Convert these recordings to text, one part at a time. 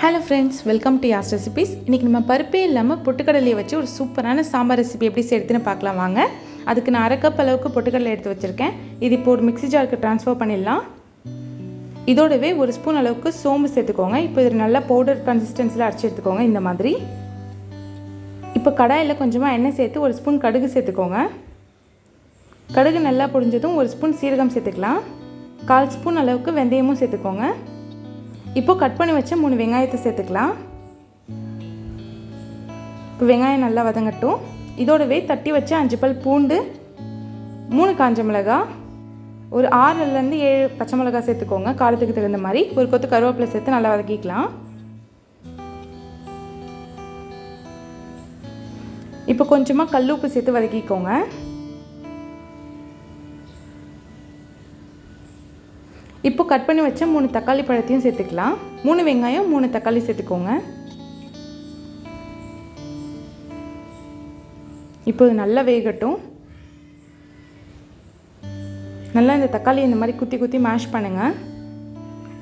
Hello friends welcome to Yas recipes இன்றைக்கி நம்ம பருப்பே இல்லாமல் பொட்டுக்கடலையை வச்சு ஒரு சூப்பரான சாம்பார் ரெசிபி எப்படி செய்யறதுன்னு பார்க்கலாம் வாங்க. அதுக்கு நான் அரை கப் அளவுக்கு பொட்டுக்கடலை எடுத்து வச்சுருக்கேன். இது இப்போ ஒரு மிக்ஸி ஜாருக்கு ட்ரான்ஸ்ஃபர் பண்ணிடலாம். இதோடவே ஒரு ஸ்பூன் அளவுக்கு சோம்பு சேர்த்துக்கோங்க. இப்போ இது நல்லா பவுடர் கன்சிஸ்டன்சியில் அரைச்சி எடுத்துக்கோங்க இந்த மாதிரி. இப்போ கடாயில் கொஞ்சமாக எண்ணெய் சேர்த்து ஒரு ஸ்பூன் கடுகு சேர்த்துக்கோங்க. கடுகு நல்லா பொடிஞ்சதும் ஒரு ஸ்பூன் சீரகம் சேர்த்துக்கலாம். கால் ஸ்பூன் அளவுக்கு வெந்தயமும் சேர்த்துக்கோங்க. இப்போ கட் பண்ணி வச்ச மூணு வெங்காயத்தை சேர்த்துக்கலாம். இப்போ வெங்காயம் நல்லா வதங்கட்டும். இதோடவே தட்டி வச்ச அஞ்சு பல் பூண்டு மூணு காஞ்ச மிளகா ஒரு ஆறுலேருந்து ஏழு பச்சை மிளகா சேர்த்துக்கோங்க. காரத்துக்கு தகுந்த மாதிரி ஒரு கொத்து கருவேப்பிலை சேர்த்து நல்லா வதக்கிக்கலாம். இப்போ கொஞ்சமாக கல் உப்பு சேர்த்து வதக்கிக்கோங்க. இப்போ கட் பண்ணி வச்ச மூணு தக்காளி பழத்தையும் சேர்த்துக்கலாம். மூணு வெங்காயம் மூணு தக்காளி சேர்த்துக்கோங்க. இப்போ நல்லா வேகட்டும். நல்லா இந்த தக்காளி இந்த மாதிரி குத்தி குத்தி மேஷ் பண்ணுங்கள்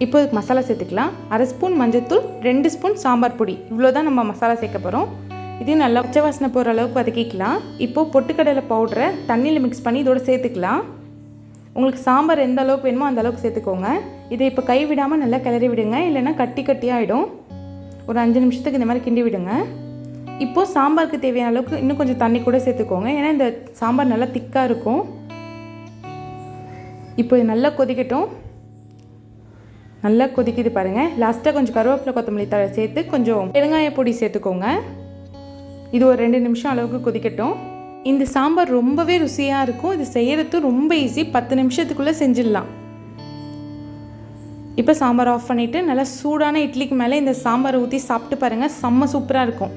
இப்போ இதுக்கு மசாலா சேர்த்துக்கலாம். அரை ஸ்பூன் மஞ்சள்தூள் ரெண்டு ஸ்பூன் சாம்பார் பொடி. இவ்வளோ தான் நம்ம மசாலா சேர்க்க போகிறோம் இதையும் நல்லா பச்சை வாசனை போகிற அளவுக்கு வதக்கிக்கலாம். இப்போது பொட்டுக்கடலை பவுடரை தண்ணியில் மிக்ஸ் பண்ணி இதோட சேர்த்துக்கலாம். உங்களுக்கு சாம்பார் எந்த அளவுக்கு வேணுமோ அந்த அளவுக்கு சேர்த்துக்கோங்க. இதை இப்போ கை விடாமல் நல்லா கிளறி விடுங்க. இல்லைன்னா கட்டி கட்டியாகிடும் ஒரு அஞ்சு நிமிஷத்துக்கு இந்த மாதிரி கிண்டி விடுங்க. இப்போது சாம்பாருக்கு தேவையான அளவுக்கு இன்னும் கொஞ்சம் தண்ணி கூட சேர்த்துக்கோங்க. ஏன்னா இந்த சாம்பார் நல்லா திக்காக இருக்கும். இப்போ இது நல்லா கொதிக்கட்டும். நல்லா கொதிக்குது பாருங்கள் லாஸ்ட்டாக கொஞ்சம் கருவேப்பிலை கொத்தமல்லி தழை சேர்த்து கொஞ்சம் பெருங்காய பொடி சேர்த்துக்கோங்க. இது ஒரு ரெண்டு நிமிஷம் அளவுக்கு கொதிக்கட்டும். இந்த சாம்பார் ரொம்பவே ருசியாக இருக்கும். இது செய்கிறது ரொம்ப ஈஸி பத்து நிமிஷத்துக்குள்ளே செஞ்சிடலாம். இப்போ சாம்பார் ஆஃப் பண்ணிவிட்டு நல்லா சூடான இட்லிக்கு மேலே இந்த சாம்பாரை ஊற்றி சாப்பிட்டு பாருங்கள் செம்ம சூப்பராக இருக்கும்.